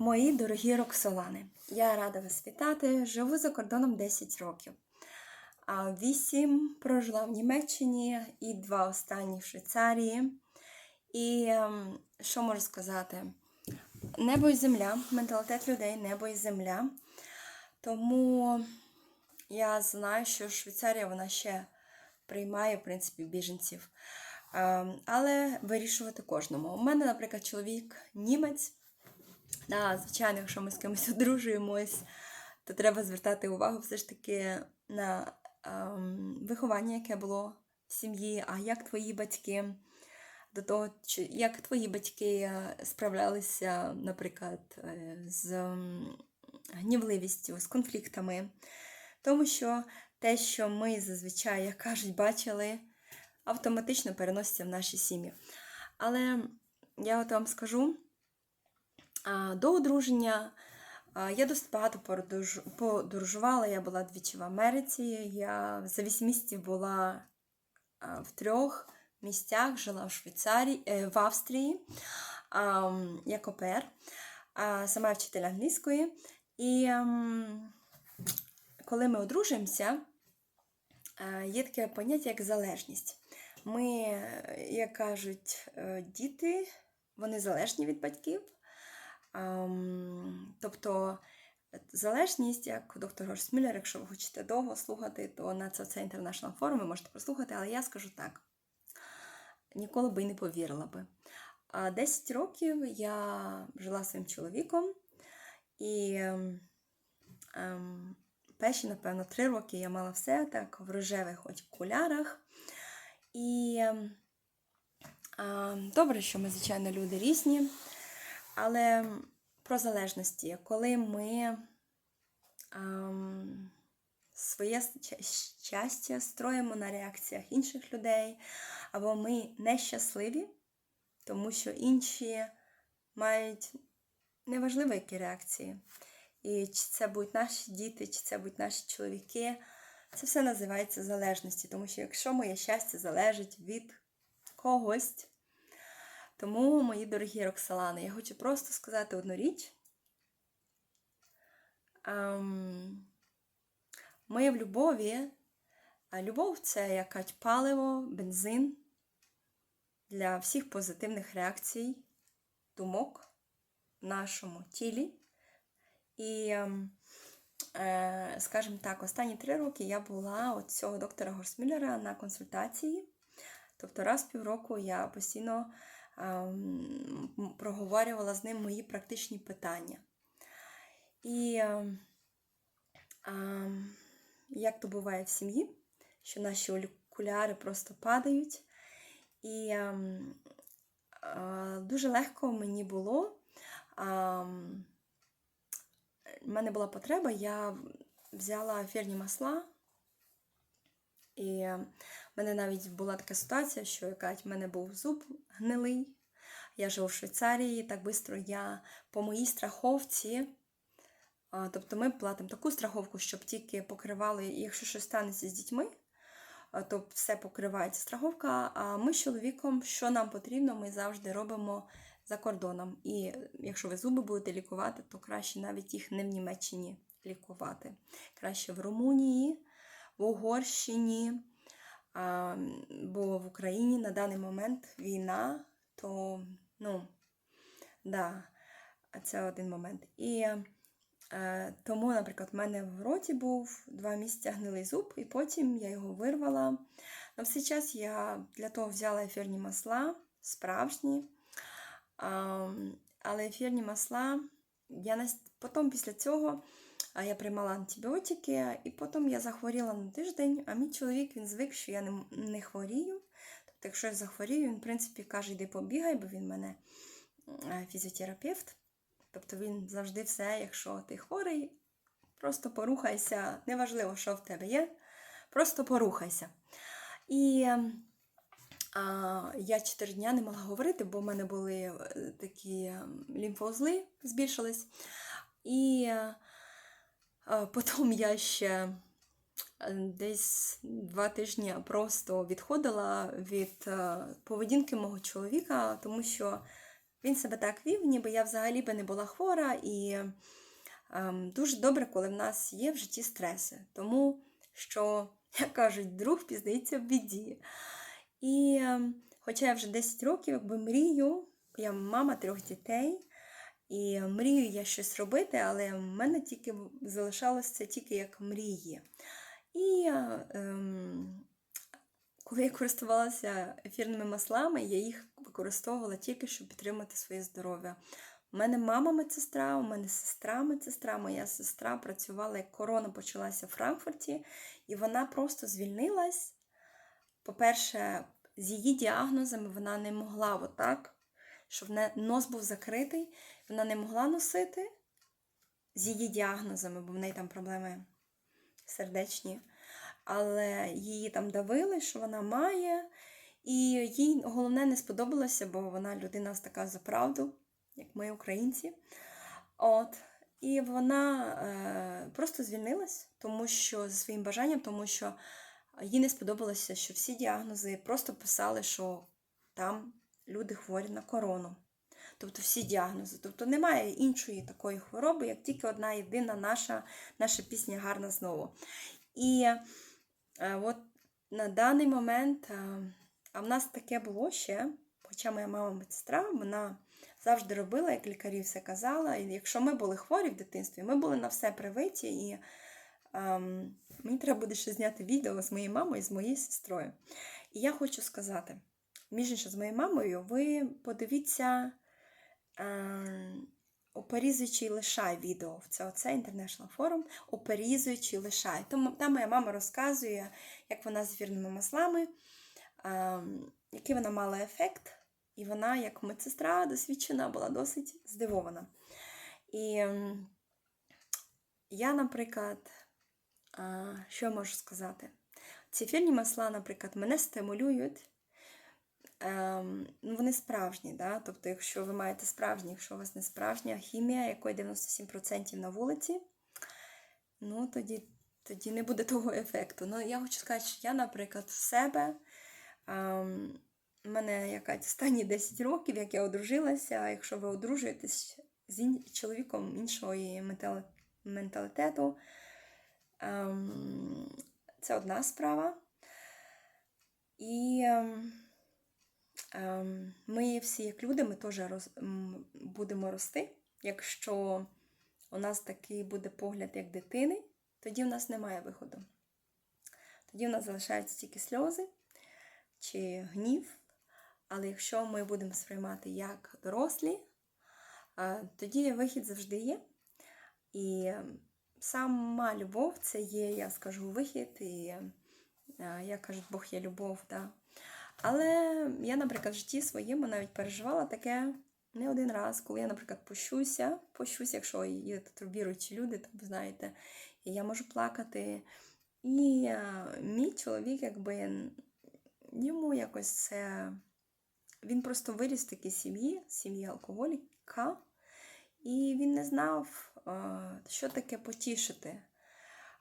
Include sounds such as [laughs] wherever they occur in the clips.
Мої дорогі Роксолани, я рада вас вітати. Живу за кордоном 10 років. А 8 прожила в Німеччині і 2 останні в Швейцарії. І ем, що можу сказати? Небо і земля, менталітет людей, небо і земля. Тому я знаю, що Швейцарія вона ще приймає, в принципі, біженців. Ем, Але вирішувати кожному. У мене, наприклад, чоловік німець. Да, звичайно, якщо ми з кимось одружуємось, то треба звертати увагу все ж таки на ем, виховання, яке було в сім'ї, а як твої батьки до того, як твої батьки е, справлялися, наприклад, е, з ем, гнівливістю, з конфліктами. Тому що те, що ми зазвичай, як кажуть, бачили, автоматично переноситься в наші сім'ї. Але я от вам скажу. До одруження я досить багато подорож- подорожувала. Я була двічі в Америці. Я за 8 місяців була в трьох місцях, жила в Швейцарії, е, в Австрії як опер, сама вчитель англійської. І ем, коли ми одружуємося, е, є таке поняття як залежність. Ми, е, як кажуть, діти, вони залежні від батьків. Ем, тобто залежність, як доктор Горс Мюллер, якщо ви хочете довго слухати, то на це International Forum ви можете прослухати, але я скажу так: ніколи би й не повірила би. А 10 років я жила своїм чоловіком, і ем, ем, перші, напевно, 3 роки я мала все так в рожевих окулярах. І ем, ем, добре, що ми, звичайно, люди різні. Але про залежності, коли ми ем, своє щастя строїмо на реакціях інших людей, або ми нещасливі, тому що інші мають неважливо, які реакції. І чи це будуть наші діти, чи це будуть наші чоловіки, це все називається залежності, тому що якщо моє щастя залежить від когось, тому, мої дорогі Роксолани, я хочу просто сказати одну річ. Ем, ми в любові, а любов це якась паливо, бензин для всіх позитивних реакцій, думок в нашому тілі. І, ем, е, скажімо так, останні три роки я була от цього доктора Горсміллера на консультації. Тобто раз в півроку я постійно проговорювала з ним мої практичні питання. І ем, ем, як то буває в сім'ї, що наші окуляри просто падають. І ем, дуже легко мені було. ем, в мене була потреба, я взяла ефірні масла. І мене навіть була така ситуація, що якась в мене був зуб гнилий. Я живу в Швейцарії, так швидко я по моїй страховці. Тобто ми платимо таку страховку, щоб тільки покривали, і якщо щось станеться з дітьми, то все покривається страховка. А ми з чоловіком, що нам потрібно, ми завжди робимо за кордоном. І якщо ви зуби будете лікувати, то краще навіть їх не в Німеччині лікувати. Краще в Румунії, в Угорщині. Бо в Україні на даний момент війна, то ну, да, це один момент. І е, тому, наприклад, в мене в роті був два місяці гнилий зуб, і потім я його вирвала. На всей час я для того взяла ефірні масла, справжні. А, але ефірні масла, я потім після цього а, я приймала антибіотики, і потім я захворіла на тиждень, а мій чоловік він звик, що я не, не хворію. Тобто, якщо я захворію, він, в принципі, каже, йди побігай, бо він мене е, фізіотерапевт. Тобто він завжди все, якщо ти хворий, просто порухайся, неважливо, що в тебе є, просто порухайся. І а, я 4 дня не могла говорити, бо в мене були е, такі ем, лімфоузли, збільшились. І е, потім я ще е, десь два тижні просто відходила від е, поведінки мого чоловіка, тому що він себе так вів, ніби я взагалі би не була хвора, і ем, дуже добре, коли в нас є в житті стреси. Тому що, [laughs] як кажуть, друг пізнається в біді. І ем, хоча я вже 10 років якби мрію, я мама трьох дітей, і мрію я щось робити, але в мене тільки залишалося тільки як мрії. І ем, коли я користувалася ефірними маслами, я їх використовувала тільки, щоб підтримати своє здоров'я. У мене мама медсестра, у мене сестра медсестра, моя сестра працювала, як корона почалася в Франкфурті, і вона просто звільнилась. По-перше, з її діагнозами вона не могла отак, щоб не- нос був закритий, вона не могла носити з її діагнозами, бо в неї там проблеми сердечні. Але її там давили, що вона має. І їй головне не сподобалося, бо вона людина така за правду, як ми, українці. От. І вона е, просто звільнилась, тому що за своїм бажанням, тому що їй не сподобалося, що всі діагнози просто писали, що там люди хворі на корону. Тобто всі діагнози. Тобто немає іншої такої хвороби, як тільки одна єдина наша, наша пісня гарна знову. І е, от на даний момент, е, а в нас таке було ще, хоча моя мама медсестра, вона завжди робила, як лікарі все казала. І якщо ми були хворі в дитинстві, ми були на все привиті. І ем, мені треба буде ще зняти відео з моєю мамою і з моєю сестрою. І я хочу сказати, між іншим, з моєю мамою, ви подивіться оперізуючий лишай відео. Це оце International Forum, оперізуючий лишай. Тому там моя мама розказує, як вона з вірними маслами, ем, який вона мала ефект. І вона, як медсестра досвідчена, була досить здивована. І я, наприклад, що я можу сказати? Ці ефірні масла, наприклад, мене стимулюють. Ем, ну, вони справжні, да? тобто, якщо ви маєте справжні, якщо у вас не справжня хімія, якої 97% на вулиці, ну тоді, тоді не буде того ефекту. Ну, я хочу сказати, що я, наприклад, в себе. Ем, у мене якась останні 10 років, як я одружилася, а якщо ви одружуєтесь з ін... чоловіком іншого ментали- менталітету, ем, це одна справа. І ем, ем, ми всі, як люди, ми теж роз... будемо рости. Якщо у нас такий буде погляд, як дитини, тоді в нас немає виходу. Тоді в нас залишаються тільки сльози чи гнів. Але якщо ми будемо сприймати як дорослі, тоді вихід завжди є. І сама любов це є, я скажу, вихід, і а, як кажуть, Бог є любов. Да. Але я, наприклад, в житті своєму навіть переживала таке не один раз, коли я, наприклад, пощуся, пощуся, якщо є тут віруючі люди, то ви знаєте, і я можу плакати. І а, мій чоловік, якби йому якось це. Він просто виріс в такій сім'ї, сім'ї алкоголіка, і він не знав, е, що таке потішити.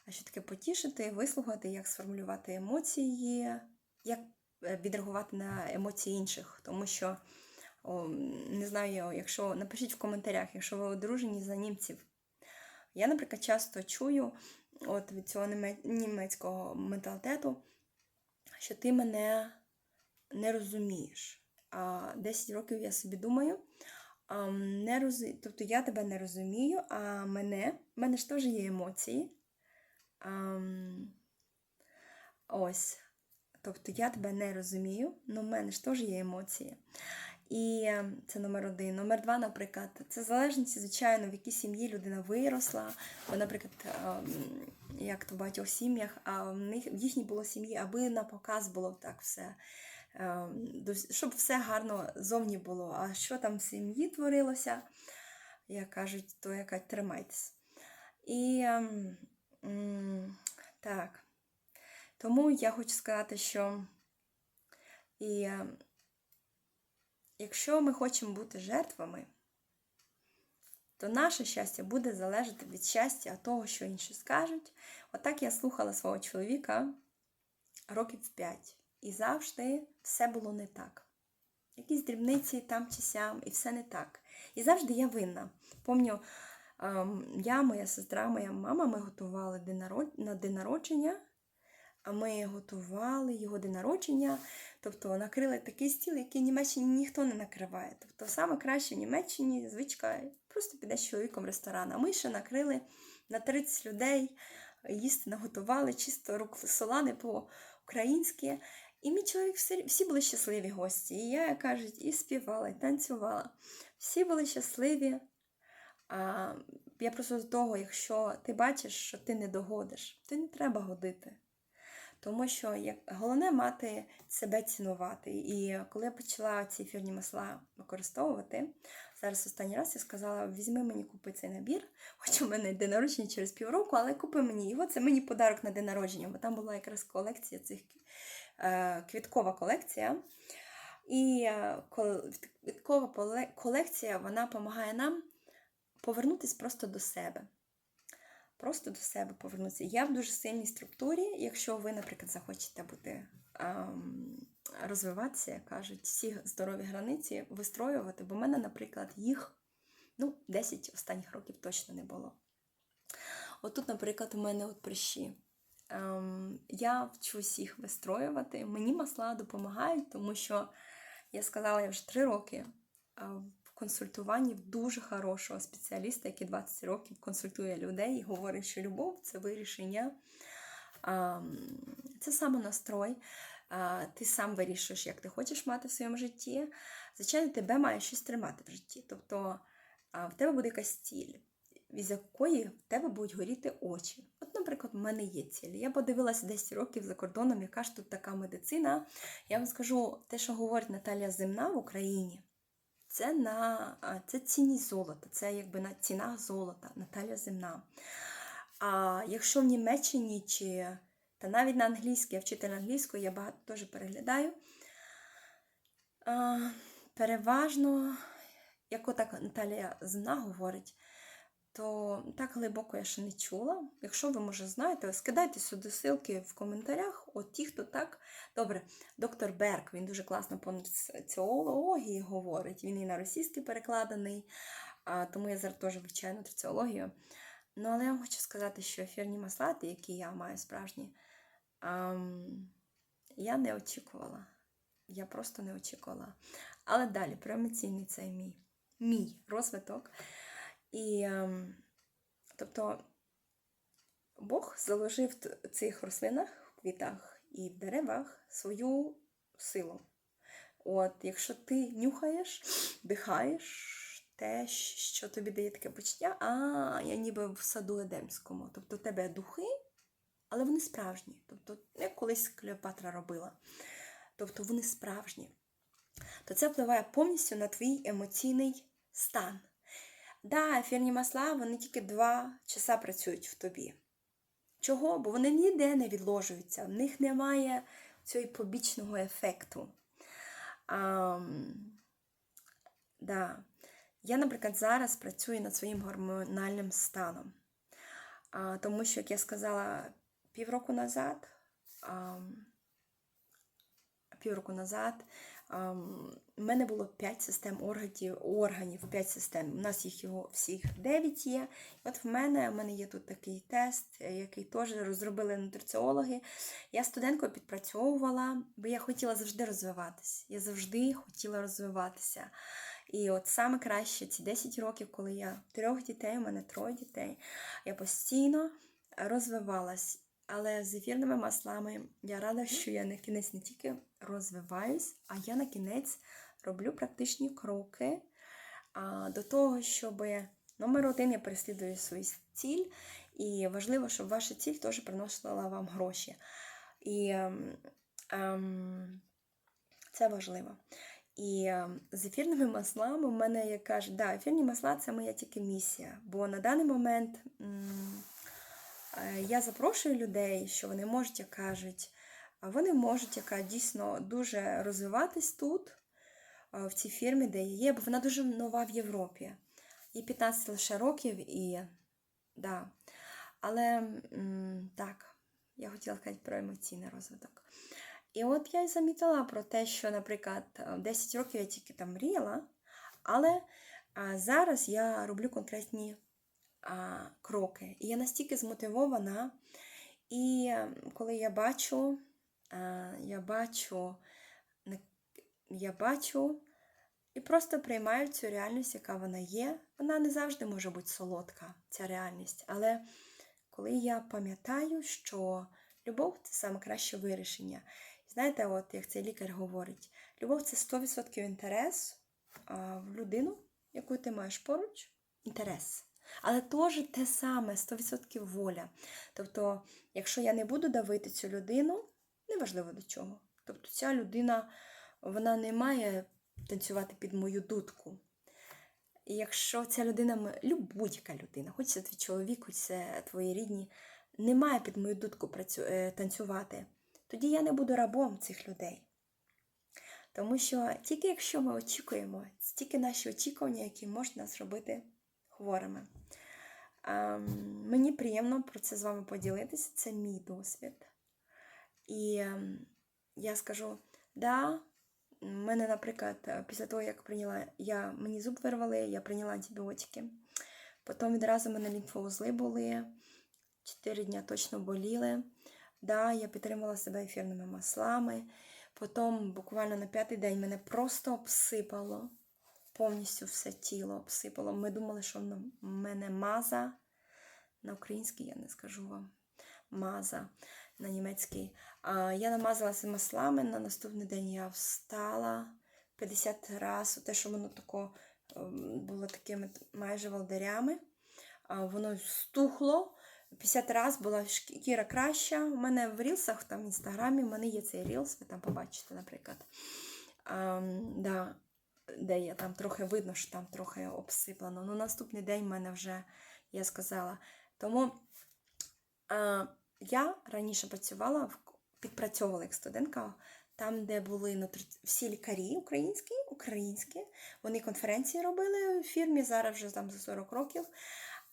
А що таке потішити, вислухати, як сформулювати емоції, як е, відреагувати на емоції інших. Тому що, о, не знаю, якщо напишіть в коментарях, якщо ви одружені за німців. Я, наприклад, часто чую от від цього німецького менталітету, що ти мене не розумієш. А 10 років я собі думаю, а, не роз... тобто я тебе не розумію, а мене, в мене ж теж є емоції. А, ось. Тобто я тебе не розумію, але в мене ж теж є емоції. І е, це номер один. Номер два, наприклад, це залежність, звичайно, в якій сім'ї людина виросла. Бо, наприклад, ем, як то в багатьох сім'ях, а в них в їхній було сім'ї, аби на показ було так все. ем, Щоб все гарно зовні було. А що там в сім'ї творилося, як кажуть, то яка тримайтесь. І ем, так. Тому я хочу сказати, що і, якщо ми хочемо бути жертвами, то наше щастя буде залежати від щастя того, що інші скажуть. Отак я слухала свого чоловіка років 5. І завжди все було не так. якісь дрібниці там чи сям, і все не так. І завжди я винна. Помню, ем, я, моя сестра, моя мама, ми готували на день народження. Ми готували його день народження, тобто накрили такий стіл, який в Німеччині ніхто не накриває. Тобто саме краще в Німеччині звичка просто піде з чоловіком в ресторан. А ми ще накрили на 30 людей, їсти наготували, чисто рук солани по-українськи. І мій чоловік всі, були щасливі гості. І я, як кажуть, і співала, і танцювала. Всі були щасливі. А, я просто до того, якщо ти бачиш, що ти не догодиш, то не треба годити. Тому що головне мати себе цінувати. І коли я почала ці ефірні масла використовувати, зараз останній раз я сказала: візьми мені купи цей набір, [laughs] хоч у мене день народження через півроку, але купи мені його, це мені подарок на день народження, бо там була якраз колекція цих е, квіткова колекція. І е, квіткова колекція вона допомагає нам повернутися просто до себе. Просто до себе повернутися. Я в дуже сильній структурі. Якщо ви, наприклад, захочете бути ем, розвиватися, як кажуть, всі здорові границі вистроювати, бо в мене, наприклад, їх ну, 10 останніх років точно не було. Отут, наприклад, у мене от прищі. Ем, я вчусь їх вистроювати. Мені масла допомагають, тому що я сказала, я вже 3 роки в консультуванні дуже хорошого спеціаліста, який 20 років консультує людей і говорить, що любов це вирішення, це самонастрой. Ти сам вирішуєш, як ти хочеш мати в своєму житті. Звичайно, тебе має щось тримати в житті. Тобто в тебе буде якась ціль, з якої в тебе будуть горіти очі. От, наприклад, в мене є ціль. Я подивилася 10 років за кордоном, яка ж тут така медицина. Я вам скажу, те, що говорить Наталія Земна в Україні, це на це ціні золота, це якби на ціна золота, Наталя Земна. А якщо в Німеччині чи та навіть на англійській, я вчитель англійської, я багато теж переглядаю. Переважно, як отак Наталія Земна говорить, то так глибоко я ще не чула. Якщо ви, може, знаєте, скидайте сюди ссылки в коментарях. От ті, хто так. Добре, доктор Берк, він дуже класно по нутриціології говорить. Він і на російський перекладений, тому я зараз теж вивчаю нутриціологію. Ну, але я вам хочу сказати, що ефірні маслати, які я маю справжні, я не очікувала. Я просто не очікувала. Але далі, про емоційний цей мій, мій розвиток. І, ем, тобто, Бог заложив в цих рослинах, в квітах і в деревах свою силу. От, якщо ти нюхаєш, дихаєш те, що тобі дає таке почуття, а я ніби в саду Едемському. Тобто, у тебе духи, але вони справжні. Тобто, як колись Клеопатра робила. Тобто вони справжні. То це впливає повністю на твій емоційний стан. Да, ефірні масла, вони тільки два часа працюють в тобі. Чого? Бо вони ніде не відложуються, в них немає цього побічного ефекту. А, да. Я, наприклад, зараз працюю над своїм гормональним станом. А, Тому що, як я сказала півроку назад, а, півроку назад у мене було 5 систем органів, органів 5 систем. У нас їх його всіх 9 є. От в мене в мене є тут такий тест, який теж розробили нутриціологи. Я студенткою підпрацьовувала, бо я хотіла завжди розвиватися. Я завжди хотіла розвиватися. І от саме краще ці 10 років, коли я трьох дітей, у мене троє дітей, я постійно розвивалась. Але з ефірними маслами я рада, що я на кінець не тільки розвиваюсь, а я на кінець роблю практичні кроки до того, щоб номер один я переслідую свою ціль, і важливо, щоб ваша ціль теж приносила вам гроші. І ем, ем, це важливо. І ем, з ефірними маслами у мене, як кажуть, да, ефірні масла це моя тільки місія. Бо на даний момент. М я запрошую людей, що вони можуть, як кажуть, вони можуть яка дійсно дуже розвиватись тут, в цій фірмі, де я є, бо вона дуже нова в Європі. Їй 15 лише років і. да. Але так, я хотіла сказати про емоційний розвиток. І от я й замітила про те, що, наприклад, е, 10 років я тільки там мріяла, але зараз я роблю конкретні кроки. І я настільки змотивована. І е, коли я бачу, я бачу, я бачу і просто приймаю цю реальність, яка вона є. Вона не завжди може бути солодка, ця реальність. Але коли я пам'ятаю, що любов це саме краще вирішення. Знаєте, от як цей лікар говорить, любов це 100% інтерес в людину, яку ти маєш поруч, інтерес. Але теж те саме 100% воля. Тобто, якщо я не буду давити цю людину, неважливо до чого. Тобто ця людина вона не має танцювати під мою дудку. І якщо ця людина, будь-яка людина, хоч це твій чоловік, хоч це твої рідні, не має під мою дудку працю... е, танцювати, тоді я не буду рабом цих людей. Тому що тільки якщо ми очікуємо, це тільки наші очікування, які можуть нас робити хворими. Ем, мені приємно про це з вами поділитися, це мій досвід. І ем, я скажу, да, мене, наприклад, після того, як прийняла, я, мені зуб вирвали, я прийняла антибіотики. Потім відразу мене лімфоузли були, 4 дні точно боліли. Да, я підтримала себе ефірними маслами. Потім, буквально на п'ятий день, мене просто обсипало. Повністю все тіло обсипало. Ми думали, що в мене маза. На українській я не скажу вам. Маза на німецькій. А, я намазалася маслами. На наступний день я встала 50 разів. Те, що воно тако ем, було такими майже волдирями. А, воно стухло. 50 разів була шкіра краща. У мене в рілсах, там в інстаграмі, в мене є цей рілс, ви там побачите, наприклад. А, да, де я там трохи видно, що там трохи обсиплено. Ну, наступний день в мене вже, я сказала. Тому а, я раніше працювала, в- підпрацьовувала як студентка, там, де були нутри- всі лікарі українські, українські. Вони конференції робили в фірмі, зараз вже там за 40 років.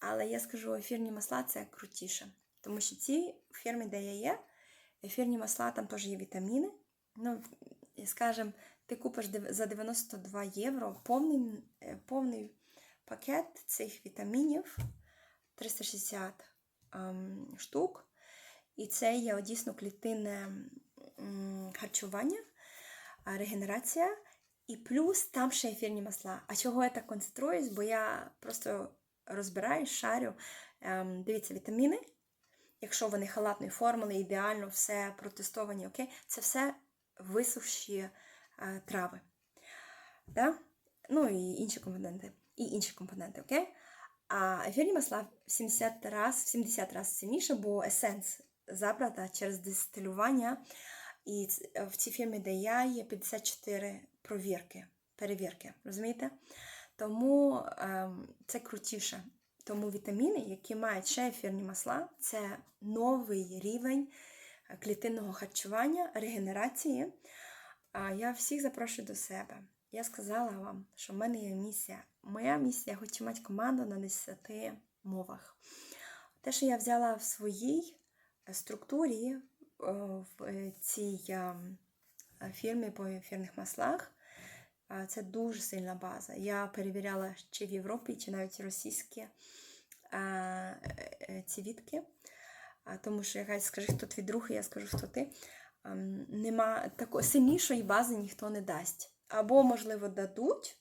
Але я скажу, ефірні масла це крутіше. Тому що ці фірми, де я є, ефірні масла, там теж є вітаміни. Ну, і, скажем, ти купиш за 92 євро повний, е, повний пакет цих вітамінів 360 ем, штук. І це є дійсно клітинне харчування, регенерація. І плюс там ще ефірні масла. А чого я так концентруюсь? Бо я просто розбираю, шарю. Ем, дивіться, вітаміни, якщо вони халатної формули, ідеально, все протестовані, окей, це все висохші е, трави. Да? Ну і інші компоненти. І інші компоненти, окей? А ефірні масла в 70 раз, в 70 разів сильніше, бо есенс забрата через дистилювання. І в цій фірмі, де я, є 54 провірки, перевірки, розумієте? Тому ем, це крутіше. Тому вітаміни, які мають ще ефірні масла, це новий рівень е, клітинного харчування, регенерації. Я всіх запрошую до себе. Я сказала вам, що в мене є місія. Моя місія я хочу мати команду на 10 мовах. Те, що я взяла в своїй е, структурі е, в е, цій фірмі по ефірних маслах, це дуже сильна база. Я перевіряла чи в Європі, чи навіть російські ці відки. Тому що якась скажи, хто твій друг, і я скажу, хто ти. А, нема такої сильнішої бази ніхто не дасть. Або, можливо, дадуть,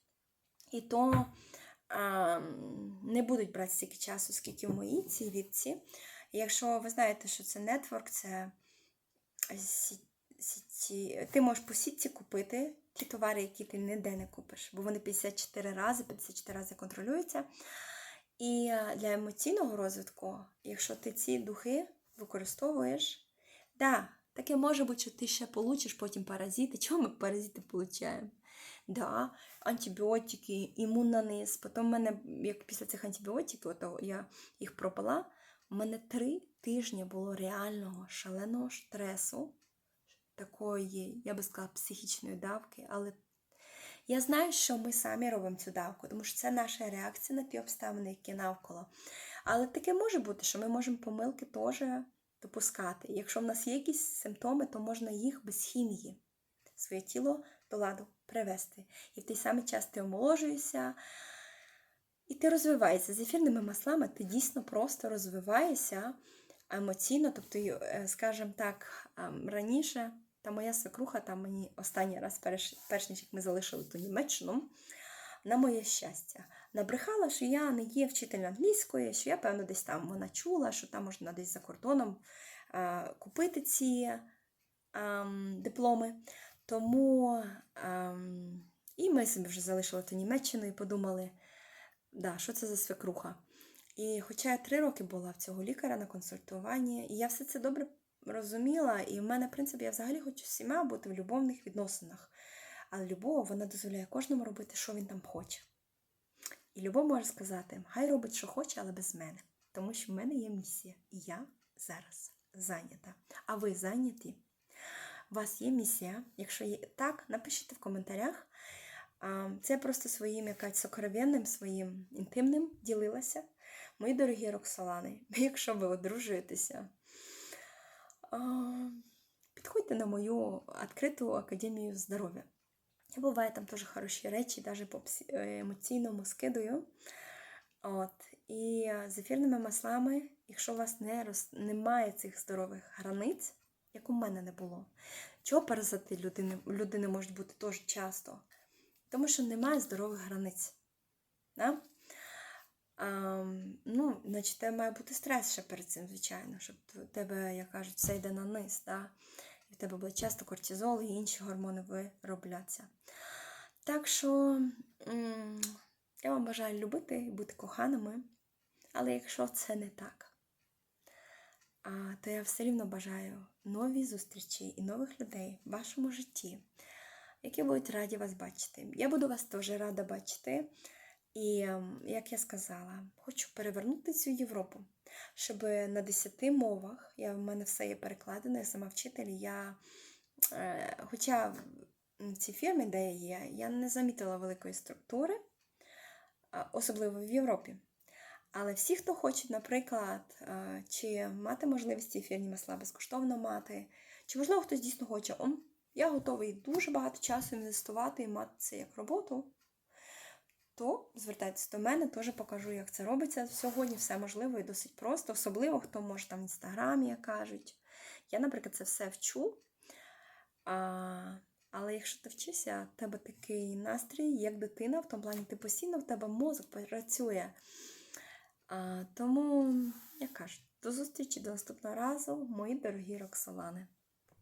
і то а, не будуть брати стільки часу, скільки в моїй цій відці. Якщо ви знаєте, що це нетворк, це сіті. Ти можеш по сітці купити ті товари, які ти ніде не купиш, бо вони 54 рази, 54 рази контролюються. І е, для емоційного розвитку, якщо ти ці духи використовуєш, да, таке може бути, що ти ще получиш потім паразити. Чого ми паразити получаємо? Да, антибіотики, імунна низ. Потім в мене, як після цих антибіотиків, ото я їх пропила, у мене три тижні було реального шаленого стресу, такої, я би сказала, психічної давки, але я знаю, що ми самі робимо цю давку, тому що це наша реакція на ті обставини, які навколо. Але таке може бути, що ми можемо помилки теж допускати. Якщо в нас є якісь симптоми, то можна їх без хімії своє тіло до ладу привести. І в той самий час ти омоложуєшся, і ти розвиваєшся. З ефірними маслами ти дійсно просто розвиваєшся емоційно. Тобто, е, скажімо так, раніше та моя свекруха там мені останній раз, перш, перш ніж як ми залишили ту Німеччину, на моє щастя, набрехала, що я не є вчитель англійської, що я, певно, десь там вона чула, що там можна десь за кордоном е, купити ці е, дипломи. Тому е, і ми собі вже залишили ту Німеччину і подумали, да, що це за свекруха. І хоча я три роки була в цього лікаря на консультуванні, і я все це добре розуміла, і в мене, в принципі, я взагалі хочу з всіма бути в любовних відносинах. Але любов, вона дозволяє кожному робити, що він там хоче. І любов може сказати, хай робить, що хоче, але без мене. Тому що в мене є місія, і я зараз зайнята. А ви зайняті? У вас є місія? Якщо є так, напишіть в коментарях. Це просто своїм якась сокровенним, своїм інтимним ділилася. Мої дорогі Роксолани, [laughs] якщо ви одружуєтеся, підходьте на мою відкриту академію здоров'я. Я буває там теж хороші речі, навіть по емоційному скидаю. От. І з ефірними маслами, якщо у вас не роз... немає цих здорових границь, як у мене не було, чого паразити людини, людини можуть бути теж часто? Тому що немає здорових границь. Да? А, ну, значить, тебе має бути стрес ще перед цим, звичайно, щоб тебе, як кажуть, все йде на низ. Да? В тебе буде часто кортизол і інші гормони вироблятися. Так що я вам бажаю любити і бути коханими, але якщо це не так, то я все рівно бажаю нові зустрічі і нових людей в вашому житті, які будуть раді вас бачити. Я буду вас теж рада бачити. І, як я сказала, хочу перевернути цю Європу, щоб на 10 мовах, я, в мене все є перекладено, я сама вчитель, я, е, хоча в цій фірмі, де я є, я не замітила великої структури, особливо в Європі. Але всі, хто хочуть, наприклад, е, чи мати можливість ефірні масла безкоштовно мати, чи можливо хтось дійсно хоче, я готовий дуже багато часу інвестувати і мати це як роботу то звертайтеся до мене, теж покажу, як це робиться. Сьогодні все можливо і досить просто, особливо хто може там в інстаграмі, як кажуть. Я, наприклад, це все вчу. А, але якщо ти вчишся, в тебе такий настрій, як дитина, в тому плані ти постійно в тебе мозок працює. А, тому, як кажуть, до зустрічі до наступного разу, мої дорогі Роксолани.